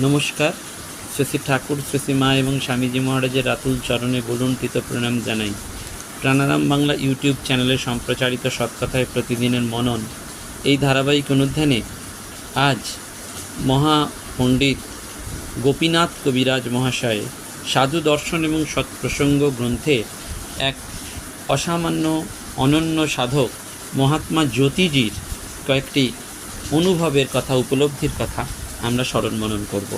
নমস্কার। শ্রী ঠাকুর, শ্রী মা এবং স্বামীজি মহারাজের রাতুল চরণে বলুণ্ঠিত প্রণাম জানাই। প্রাণারাম বাংলা ইউটিউব চ্যানেলে সম্প্রচারিত সৎকথায় প্রতিদিনের মনন। এই ধারাবাহিক অনুধ্যানে আজ মহা পণ্ডিত গোপীনাথ কবিরাজ মহাশয় সাধু দর্শন এবং সৎপ্রসঙ্গ গ্রন্থে এক অসামান্য, অনন্য সাধক মহাত্মা জ্যোতিজির কয়েকটি অনুভবের কথা, উপলব্ধির কথা। আমরা স্মরণ মনন করব।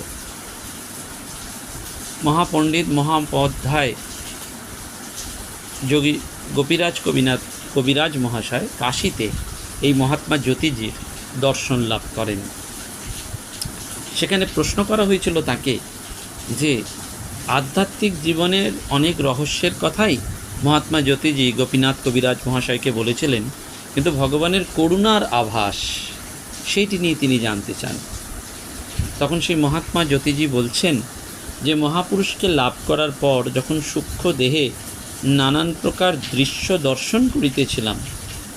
মহাপণ্ডিত মহাপধ্যায় যোগী গোপীরাজ কবিনাথ, কবিরাজ মহাশয় কাশীতে এই মহাত্মা জ্যোতিজির দর্শন লাভ করেন। সেখানে প্রশ্ন করা হয়েছিল তাকে যে, আধ্যাত্মিক জীবনের অনেক রহস্যের কথাই মহাত্মা জ্যোতিজি গোপীনাথ কবিরাজ মহাশয়কে বলেছিলেন, কিন্তু ভগবানের করুণার আভাস সেইটি নিয়ে তিনি জানতে চান। তখন সেই মহাত্মা জ্যোতিজি বলছেন যে মহাপুরুষকে লাভ করার পর যখন সূক্ষ্ম দেহে নানান প্রকার দৃশ্য দর্শন করিতেছিলাম,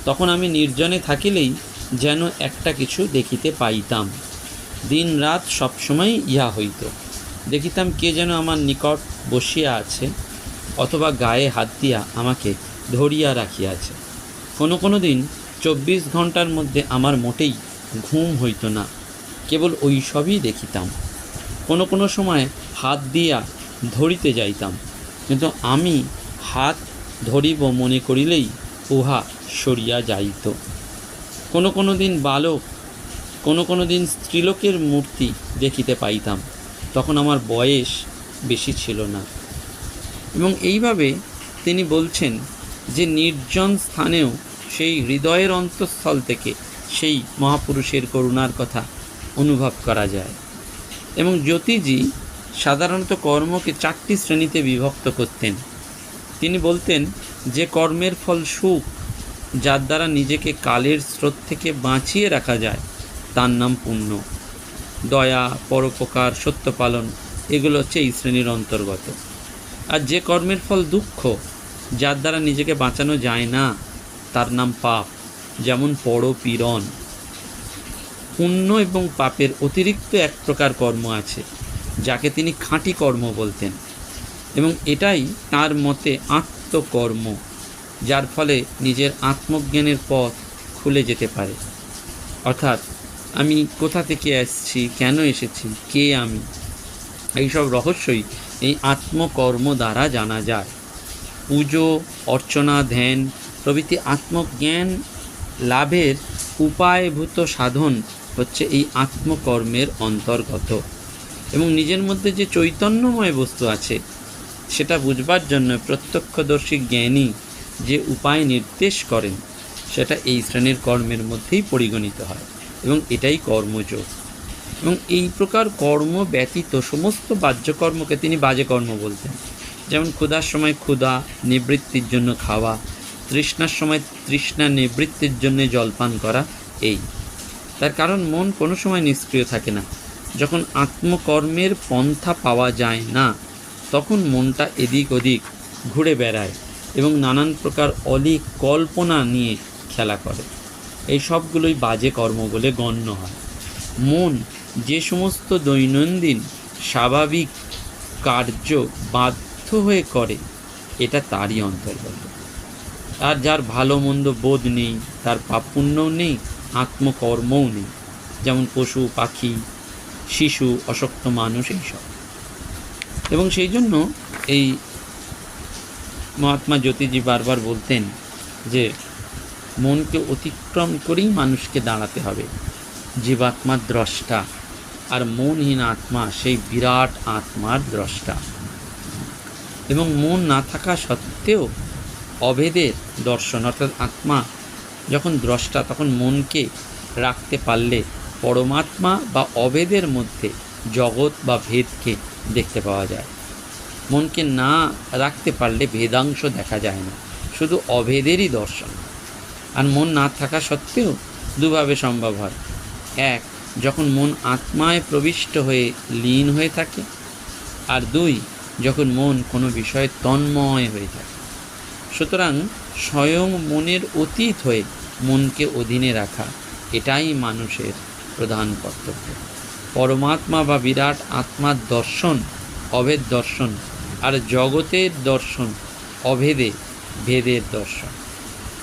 তখন আমি নির্জনে থাকিলেই যেন একটা কিছু দেখিতে পাইতাম। দিন রাত সবসময় ইহা হইত। দেখিতাম কে যেন আমার নিকট বসিয়া আছে অথবা গায়ে হাত দিয়া আমাকে ধরিয়া রাখিয়াছে। কোনো কোনো দিন চব্বিশ ঘণ্টার মধ্যে আমার মোটেই ঘুম হইত না। কেবল ওই সবই দেখিতাম। কোনো কোনো সময় হাত দিয়া ধরিতে যাইতাম, কিন্তু আমি হাত ধরিব মনে করিলেই উহা সরিয়া যাইত। কোনো কোনো দিন বালক, কোনো কোনো দিন স্ত্রীলোকের মূর্তি দেখিতে পাইতাম, তখন আমার বয়স বেশি ছিল না। এবং এইভাবে তিনি বলছেন যে নির্জন স্থানেও সেই হৃদয়ের অন্তঃস্থল থেকে সেই মহাপুরুষের করুণার কথা অনুভব করা যায়। এবং জ্যোতিজি সাধারণত কর্মকে চারটি শ্রেণীতে বিভক্ত করতেন। তিনি বলতেন, যে কর্মের ফল সুখ, যার দ্বারা নিজেকে কালের স্রোত থেকে বাঁচিয়ে রাখা যায়, তার নাম পুণ্য। দয়া, পরোপকার, সত্যপালন, এগুলো হচ্ছে এই শ্রেণির অন্তর্গত। আর যে কর্মের ফল দুঃখ, যার দ্বারা নিজেকে বাঁচানো যায় না, তার নাম পাপ, যেমন পরপীড়ন। পুণ্য এবং পাপের অতিরিক্ত এক প্রকার কর্ম আছে, যাকে তিনি খাঁটি কর্ম বলতেন। এবং এটাই তার মতে আত্মকর্ম, যার ফলে নিজের আত্মজ্ঞানের পথ খুলে যেতে পারে। অর্থাৎ, আমি কোথা থেকে আসছি কেন এসেছি, কে আমি, এইসব রহস্যই এই আত্মকর্ম দ্বারা জানা যায়। পুজো, অর্চনা, ধ্যান প্রভৃতি আত্মজ্ঞান লাভের উপায়ভূত সাধন হচ্ছে এই আত্মকর্মের অন্তর্গত। এবং নিজের মধ্যে যে চৈতন্যময় বস্তু আছে, সেটা বুঝবার জন্য প্রত্যক্ষদর্শী জ্ঞানী যে উপায় নির্দেশ করেন, সেটা এই শ্রেণির কর্মের মধ্যেই পরিগণিত হয়। এবং এটাই কর্মযোগ। এবং এই প্রকার কর্ম ব্যতীত সমস্ত বাহ্যকর্মকে তিনি বাজে কর্ম বলতেন। যেমন ক্ষুধার সময় ক্ষুধা, নিবৃত্তির জন্য খাওয়া, তৃষ্ণার সময় তৃষ্ণা, নিবৃত্তির জন্য জলপান করা, এই। তার কারণ মন কোনো সময় নিষ্ক্রিয় থাকে না। যখন আত্মকর্মের পন্থা পাওয়া যায় না, তখন মনটা এদিক ওদিক ঘুরে বেড়ায় এবং নানান প্রকার অলিক কল্পনা নিয়ে খেলা করে। এই সবগুলোই বাজে কর্ম বলে গণ্য হয়। মন যে সমস্ত দৈনন্দিন স্বাভাবিক কার্য বাধ্য হয়ে করে, এটা তারই অন্তর্গত। আর যার ভালো মন্দ বোধ নেই, তার পাপ পুণ্যও নেই আত্মকর্মও নেই। যেমন পশু, পাখি, শিশু অশক্ত মানুষ এইসব। এবং সেই জন্য এই মহাত্মা জ্যোতিজি বারবার বলতেন যে, মনকে অতিক্রম করেই মানুষকে দাঁড়াতে হবে। জীবাত্মার দ্রষ্টা আর মনহীন আত্মা সেই বিরাট আত্মার দ্রষ্টা। এবং মন না থাকা সত্ত্বেও অভেদের দর্শন অর্থাৎ আত্মা যখন দ্রষ্টা তখন মনকে রাখতে পারলে পরমাত্মা বা অভেদের মধ্যে জগৎ বা ভেদকে দেখতে পাওয়া যায়। মনকে না রাখতে পারলে ভেদাংশ দেখা যায় না। শুধু অভেদেরই দর্শন। আর মন না থাকা সত্ত্বেও দুভাবে সম্ভব হয়। এক, যখন মন আত্মায় প্রবিষ্ট হয়ে লীন হয়ে থাকে। আর দুই, যখন মন কোনো বিষয়ে তন্ময় হয়ে থাকে। সুতরাং স্বয়ং মনের অতীত হয়ে মনকে অধীনে রাখা, এটাই মানুষের প্রধান কর্তব্য। পরমাত্মা বা বিরাট আত্মার দর্শন অভেদ দর্শন, আর জগতের দর্শন, অভেদে ভেদের দর্শন।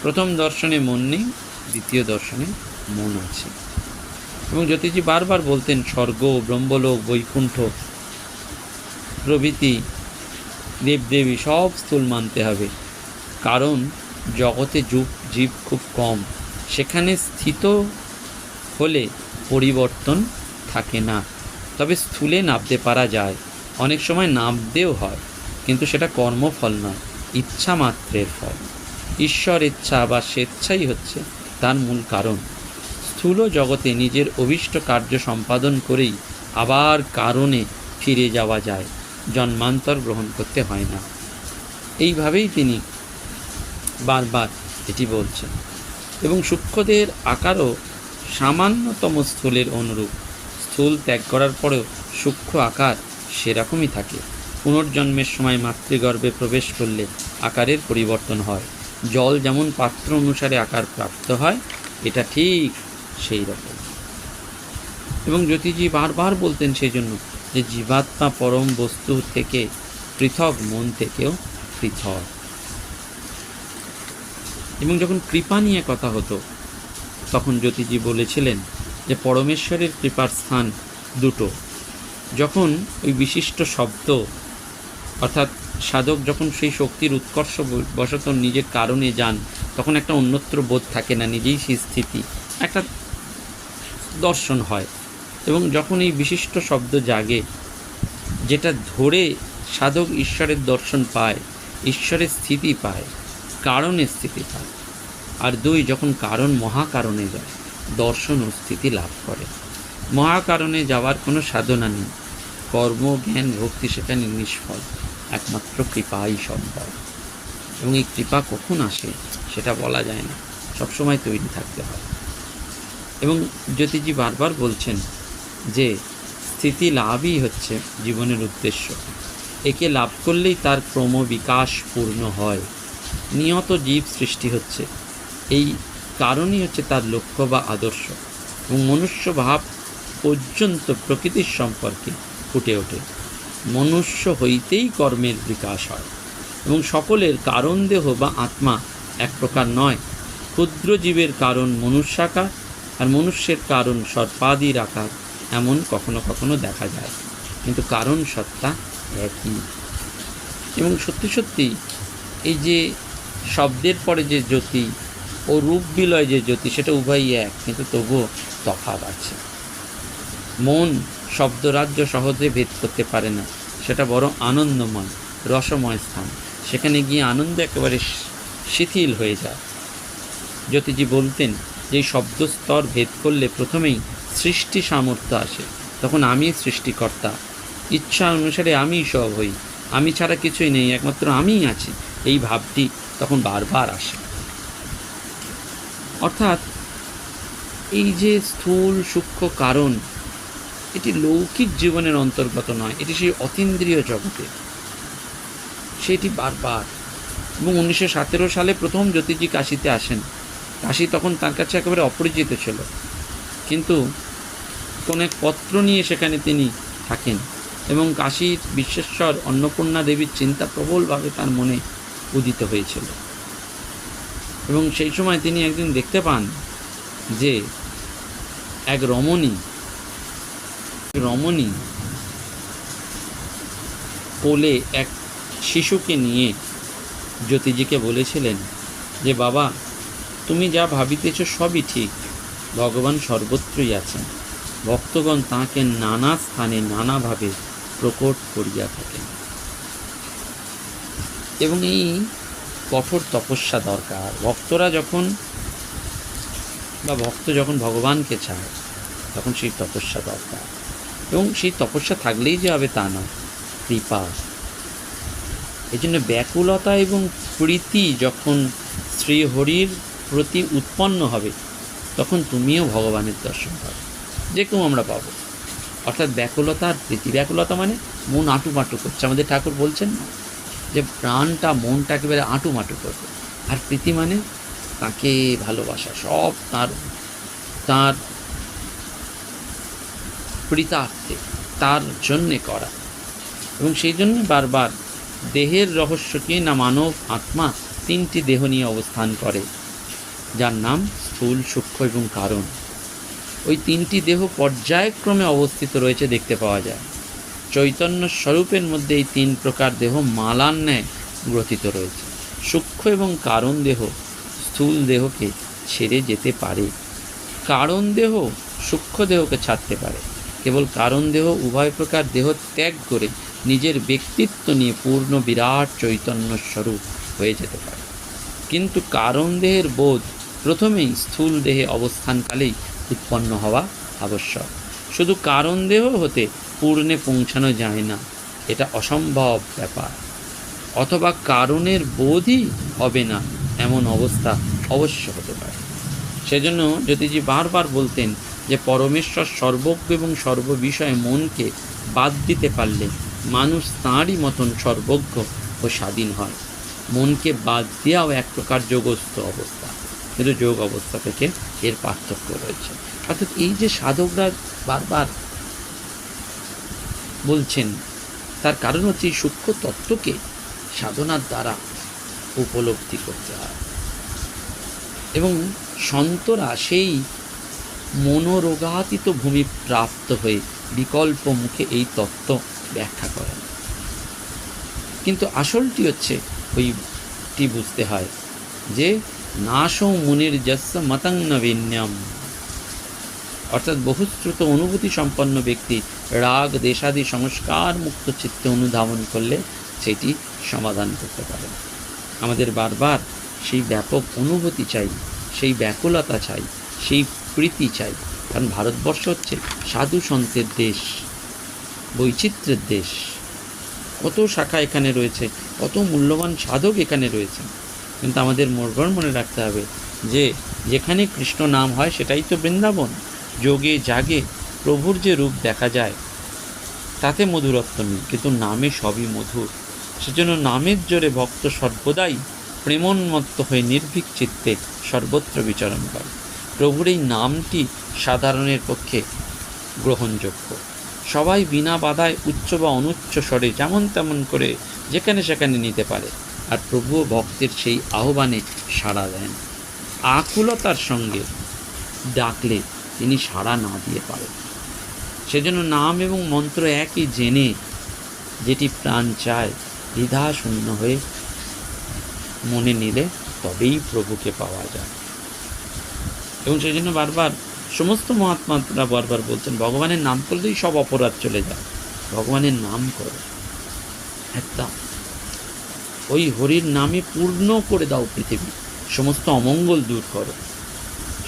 প্রথম দর্শনে মন নেই, দ্বিতীয় দর্শনে মন আছে। এবং জ্যোতিষী বারবার বলতেন, স্বর্গ, ব্রহ্মলোক, বৈকুণ্ঠ, প্রভৃতি, দেবদেবী সব স্থূল মানতে হবে। কারণ জগতে যুগ জীব খুব কম। সেখানে স্থিত হলে পরিবর্তন থাকে না। তবে স্থূলে নামতে পারা যায়। অনেক সময় নামতেও হয়, কিন্তু সেটা কর্মফল নয়, ইচ্ছা মাত্রের ফল। ঈশ্বর ইচ্ছা বা স্বেচ্ছাই হচ্ছে তার মূল কারণ। স্থূল জগতে নিজের অভীষ্ট কার্য সম্পাদন করেই আবার কারণে ফিরে যাওয়া যায়, জন্মান্তর গ্রহণ করতে হয় না। এইভাবেই তিনি বারবার এটি বলছেন এবং সূক্ষ্মদের আকারও সামান্যতম স্থূলের অনুরূপ। স্থূল ত্যাগ করার পরেও সূক্ষ্ম আকার সেরকমই থাকে। পুনর্জন্মের সময় মাতৃগর্ভে প্রবেশ করলে আকারের পরিবর্তন হয়। জল যেমন পাত্র অনুসারে আকার প্রাপ্ত হয়, এটা ঠিক সেই রকম। এবং জ্যোতিজি বারবার বলতেন সেই জন্য যে জীবাত্মা পরম বস্তু থেকে পৃথক মন থেকেও পৃথক। এবং যখন কৃপা নিয়ে কথা হতো, তখন জ্যোতিজি বলেছিলেন যে পরমেশ্বরের কৃপার স্থান দুটো। যখন ওই বিশিষ্ট শব্দ, অর্থাৎ সাধক যখন সেই শক্তির উৎকর্ষ বশত নিজের কারণে যান, তখন একটা অন্যত্র বোধ থাকে না, নিজেই সেই স্থিতি। একটা দর্শন হয়। এবং যখন এই বিশিষ্ট শব্দ জাগে, যেটা ধরে সাধক ঈশ্বরের দর্শন পায়, ঈশ্বরের স্থিতি পায় কারণের স্থিতি পায়। আর দুই, যখন কারণ মহাকারণে যায়, দর্শন ও স্থিতি লাভ করে। মহাকারণে যাওয়ার কোনো সাধনা নেই। কর্ম, জ্ঞান, ভক্তি সেখানে নিষ্ফল, একমাত্র কৃপাই সম্ভব। এবং এই কৃপা কখন আসে, সেটা বলা যায় না। সবসময় তৈরি থাকতে হয়। এবং জ্যোতিজি বারবার বলছেন যে, স্থিতি লাভই হচ্ছে জীবনের উদ্দেশ্য। একে লাভ করলেই তার ক্রমবিকাশ পূর্ণ হয়। নিয়ত জীব সৃষ্টি হচ্ছে। এই কারণই হচ্ছে তার লক্ষ্য বা আদর্শ এবং মনুষ্য ভাব পর্যন্ত প্রকৃতির সম্পর্কে ফুটে ওঠে। মনুষ্য হইতেই কর্মের বিকাশ হয় এবং সকলের কারণ দেহ বা আত্মা এক প্রকার নয়। ক্ষুদ্র জীবের কারণ মনুষ্যাকার আর মনুষ্যের কারণ সর্পাদির আকার এমন কখনো কখনো দেখা যায়। কিন্তু কারণ সত্তা একই। এবং সত্যি সত্যি এই যে শব্দের পরে যে জ্যোতি ও রূপ বিলয় যে জ্যোতি, সেটা উভয়ই এক, কিন্তু তবুও তফাৎ আছে। মন শব্দরাজ্য সহজে ভেদ করতে পারে না, সেটা বড় আনন্দময়, রসময় স্থান। সেখানে গিয়ে আনন্দ একেবারে শিথিল হয়ে যায়। জ্যোতিজি বলতেন, যে শব্দস্তর ভেদ করলে প্রথমেই সৃষ্টি সামর্থ্য আসে, তখন আমি সৃষ্টিকর্তা। ইচ্ছা অনুসারে আমিই সব হই। আমি ছাড়া কিছুই নেই, একমাত্র আমিই আছি। এই ভাবটি তখন বারবার আসে। অর্থাৎ এই যে স্থূল, সূক্ষ্ম কারণ, এটি লৌকিক জীবনের অন্তর্গত নয়, এটি সেই অতীন্দ্রিয় জগতে। সেটি বারবার। এবং উনিশশো সতেরো সালে প্রথম জ্যোতিষী কাশিতে আসেন। কাশি তখন তার কাছে একেবারে অপরিচিত ছিল। কিন্তু কোন এক পত্র নিয়ে সেখানে তিনি থাকেন এবং কাশীর বিশ্বেশ্বর অন্নপূর্ণা দেবীর চিন্তা প্রবলভাবে তার মনে উদিত হয়েছিল। এবং সেই সময় তিনি একদিন দেখতে পান যে এক রমণী রমণী কোলে এক শিশুকে নিয়ে জ্যোতিজিকে বলেছিলেন যে, বাবা, তুমি যা ভাবিতেছ সবই ঠিক। ভগবান সর্বত্রই আছেন। ভক্তগণ তাঁকে নানা স্থানে নানাভাবে প্রকট করিয়া থাকেন। এবং এই কঠোর তপস্যা দরকার। ভক্তরা যখন বা ভক্ত যখন ভগবানকে চায়, তখন সেই তপস্যা দরকার। এবং সেই তপস্যা থাকলেই যে হবে তা নয়, কৃপা। এই জন্য ব্যাকুলতা এবং প্রীতি যখন শ্রীহরির প্রতি উৎপন্ন হবে, তখন তুমিও ভগবানের দর্শন পাবে। যে কেউ আমরা পাবো। অর্থাৎ ব্যাকুলতা আর প্রীতি। ব্যাকুলতা মানে মন আঁটুমাটু করছে। আমাদের ঠাকুর বলছেন না যে প্রাণটা, মনটা একেবারে আঁটুমাটু করবে। আর প্রীতি মানে তাকে ভালোবাসা, সব তার তার প্রীতার্থে, তার জন্যে করা। এবং সেই জন্য বারবার দেহের রহস্যকে না মানব আত্মা তিনটি দেহ নিয়ে অবস্থান করে, যার নাম স্থূল, সূক্ষ্ম এবং কারণ। ওই তিনটি দেহ পর্যায়ক্রমে অবস্থিত রয়েছে, দেখতে পাওয়া যায়। চৈতন্য স্বরূপের মধ্যে এই তিন প্রকার দেহ মালার ন্যায় গ্রথিত রয়েছে। সূক্ষ্ম এবং কারণ দেহ, স্থূল দেহকে ছেড়ে যেতে পারে। কারণ দেহ সূক্ষ্ম দেহকে ছাড়তে পারে। কেবল কারণ দেহ উভয় প্রকার দেহ ত্যাগ করে নিজের ব্যক্তিত্ব নিয়ে পূর্ণ বিরাট চৈতন্য স্বরূপ হয়ে যেতে পারে। কিন্তু কারণ দেহের বোধ প্রথমেই স্থূল দেহে অবস্থানকালেই উৎপন্ন হওয়া আবশ্যক। শুধু কারণ দেহ হতে পূর্ণে পৌঁছানো যায় না। এটা অসম্ভব ব্যাপার। অথবা কারণের বোধই হবে না এমন অবস্থা অবশ্য হতে পারে। সেজন্য জ্যোতিজি বারবার বলতেন যে পরমেশ্বর সর্বজ্ঞ এবং সর্ববিষয়ে মনকে বাদ দিতে পারলে মানুষ তাঁরই মতন সর্বজ্ঞ ও স্বাধীন হয়। মনকে বাদ দেওয়াও এক প্রকার যোগস্থ অবস্থা। কিন্তু যোগ অবস্থা থেকে এর পার্থক্য রয়েছে। অর্থাৎ এই যে সাধকরা বারবার বলছেন, তার কারণ হচ্ছে সূক্ষ্ম তত্ত্বকে সাধনার দ্বারা উপলব্ধি করতে হয়। এবং সন্তরা সেই মনোরোগাতীত ভূমি প্রাপ্ত হয়ে বিকল্প মুখে এই তত্ত্ব ব্যাখ্যা করেন। কিন্তু আসলটি হচ্ছে, ওইটি বুঝতে হয় যে নাশো মুনির যস্য মতং নবীন্যম অর্থাৎ বহুশ্রুত অনুভূতি সম্পন্ন ব্যক্তি রাগ, দেশাদি, সংস্কার, মুক্ত চিত্তে অনুধাবন করলে সেটি সমাধান করতে পারে। আমাদের বারবার সেই ব্যাপক অনুভূতি চাই, সেই ব্যাকুলতা চাই, সেই প্রীতি চাই। কারণ ভারতবর্ষ হচ্ছে সাধু সন্তের দেশ, বৈচিত্র্যের দেশ। কত শাখা এখানে রয়েছে, কত মূল্যবান সাধক এখানে রয়েছে। কিন্তু আমাদের মোরগর মনে রাখতে হবে যে, যেখানে কৃষ্ণ নাম হয় সেটাই তো বৃন্দাবন। যোগে, জাগে প্রভুর যে রূপ দেখা যায়, তাতে মধুরত্ব নেই, কিন্তু নামে সবই মধুর। সেজন্য নামের জোরে ভক্ত সর্বদাই প্রেমোন্মত্ত হয়ে নির্ভীক চিত্তে সর্বত্র বিচরণ করে। প্রভুর এই নামটি সাধারণের পক্ষে গ্রহণযোগ্য। সবাই বিনা বাধায় উচ্চ বা অনুচ্চ স্বরে যেমন তেমন করে যেখানে সেখানে নিতে পারে, আর প্রভু ভক্তের সেই আহ্বানে সাড়া দেন। আকুলতার সঙ্গে ডাকলে তিনি সাড়া না দিয়ে পারেন। সেজন্য নাম এবং মন্ত্র একই জেনে যেটি প্রাণ চায় দ্বিধা শূন্য হয়ে মনে নিলে তবেই প্রভুকে পাওয়া যায়। এবং সেই জন্য বারবার সমস্ত মহাত্মারা বারবার বলছেন, ভগবানের নাম করলেই সব অপরাধ চলে যায়। ভগবানের নাম করো। একদম। ওই হরির নামে পূর্ণ করে দাও পৃথিবী। সমস্ত অমঙ্গল দূর করো।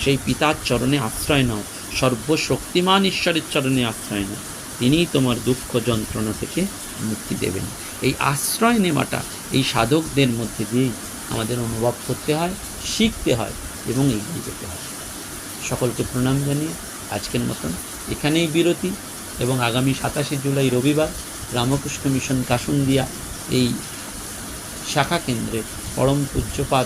সেই পিতার চরণে আশ্রয় নাও। সর্বশক্তিমান ঈশ্বরের চরণে আশ্রয় নাও তিনিই তোমার দুঃখ যন্ত্রণা থেকে মুক্তি দেবেন। এই আশ্রয় নেওয়াটা এই সাধকদের মধ্যে দিয়েই আমাদের অনুভব করতে হয়, শিখতে হয় এবং এগিয়ে যেতে হয়। সকলকে প্রণাম জানিয়ে আজকের মতন এখানেই বিরতি এবং আগামী সাতাশে জুলাই রবিবার রামকৃষ্ণ মিশন কাসুন্দিয়া এই শাখা কেন্দ্রে পরম পূজ্যপাদ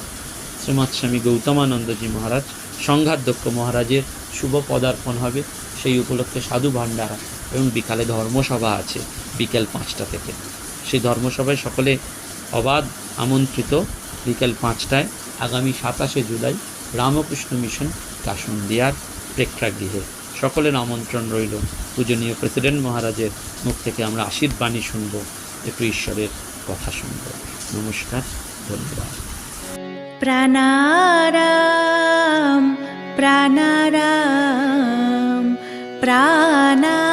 শ্রীমৎ স্বামী গৌতমানন্দজি মহারাজ, সংঘাধ্যক্ষ মহারাজের শুভ পদার্পণ হবে সেই উপলক্ষে সাধু ভাণ্ডারা এবং বিকালে ধর্মসভা আছে, বিকেল পাঁচটা থেকে। সেই ধর্মসভায় সকলে অবাধ আমন্ত্রিত বিকেল পাঁচটায় আগামী সাতাশে জুলাই রামকৃষ্ণ মিশন কাসুন্দিয়ার প্রেক্ষাগৃহে। সকলের আমন্ত্রণ রইল। পূজনীয় প্রেসিডেন্ট মহারাজের মুখ থেকে আমরা আশীর্বাণী শুনব, একটু ঈশ্বরের কথা শুনব। নমস্কার, ধন্যবাদ। প্রাণারাম। प्राणाराम प्राणा